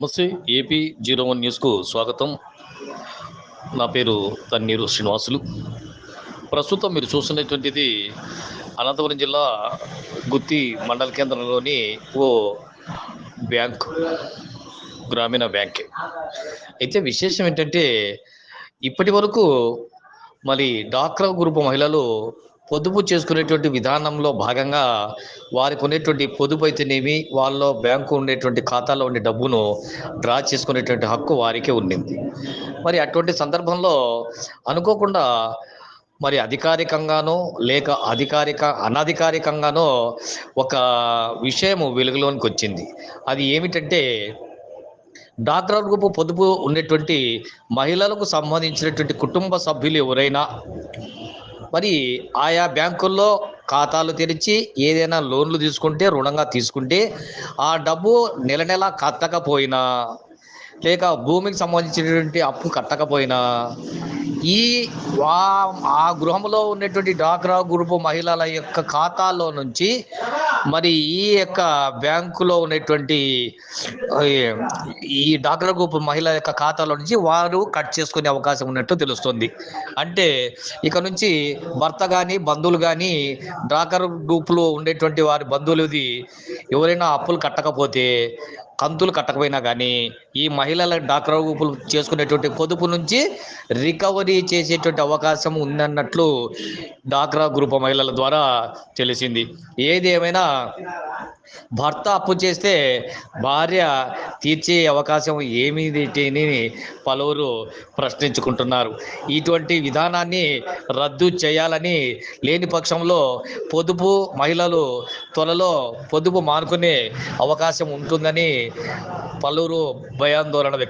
నమస్తే AP zero one న్యూస్కు స్వాగతం. నా పేరు తన్నీరు శ్రీనివాసులు. ప్రస్తుతం మీరు చూస్తున్నటువంటిది అనంతపురం జిల్లా గుత్తి మండల కేంద్రంలోని ఓ బ్యాంక్ గ్రామీణ బ్యాంక్. అయితే విశేషం ఏంటంటే ఇప్పటి వరకు మరి డాక్రా గ్రూప్ మహిళలు పొదుపు చేసుకునేటువంటి విధానంలో భాగంగా వారికి ఉండేటువంటి పొదుపు అయితేనేమి వాళ్ళ బ్యాంకు ఉండేటువంటి ఖాతాలో ఉండే డబ్బును డ్రా చేసుకునేటువంటి హక్కు వారికే ఉండింది. మరి అటువంటి సందర్భంలో అనుకోకుండా మరి అధికారికంగానో లేక అధికారిక అనధికారికంగానో ఒక విషయము వెలుగులోనికి వచ్చింది. అది ఏమిటంటే డాక్టర్ గ్రూప్ పొదుపు ఉండేటువంటి మహిళలకు సంబంధించినటువంటి కుటుంబ సభ్యులు ఎవరైనా మరి ఆయా బ్యాంకుల్లో ఖాతాలు తెరిచి ఏదైనా లోన్లు తీసుకుంటే రుణంగా తీసుకుంటే ఆ డబ్బు నెల నెల కట్టకపోయినా లేక భూమికి సంబంధించినటువంటి అప్పు కట్టకపోయినా ఈ వా- ఆ గృహంలో ఉన్నటువంటి డాక్రా గ్రూప్ మహిళల యొక్క ఖాతాలో నుంచి మరి ఈ యొక్క బ్యాంకులో ఉన్నటువంటి ఈ డాక్టర్ గ్రూప్ మహిళ యొక్క ఖాతాలో నుంచి వారు కట్ చేసుకునే అవకాశం ఉన్నట్టు తెలుస్తుంది. అంటే ఇక నుంచి భర్త కానీ బంధువులు కానీ డాక్టర్ గ్రూప్లో ఉండేటువంటి వారి బంధువులది ఎవరైనా అప్పులు కట్టకపోతే కంతులు కట్టకపోయినా కానీ ఈ మహిళల డాక్రా గ్రూపులు చేసుకునేటువంటి పొదుపు నుంచి రికవరీ చేసేటువంటి అవకాశం ఉందన్నట్లు డాక్రా గ్రూప్ మహిళల ద్వారా తెలిసింది. ఏది ఏమైనా భర్త అప్పు చేస్తే భార్య తీర్చే అవకాశం ఏమిటి పలువురు ప్రశ్నించుకుంటున్నారు. ఇటువంటి విధానాన్ని రద్దు చేయాలని లేని పక్షంలో పొదుపు మహిళలు త్వరలో పొదుపు మానుకునే అవకాశం ఉంటుందని పలువురు భయాందోళన వ్యక్తం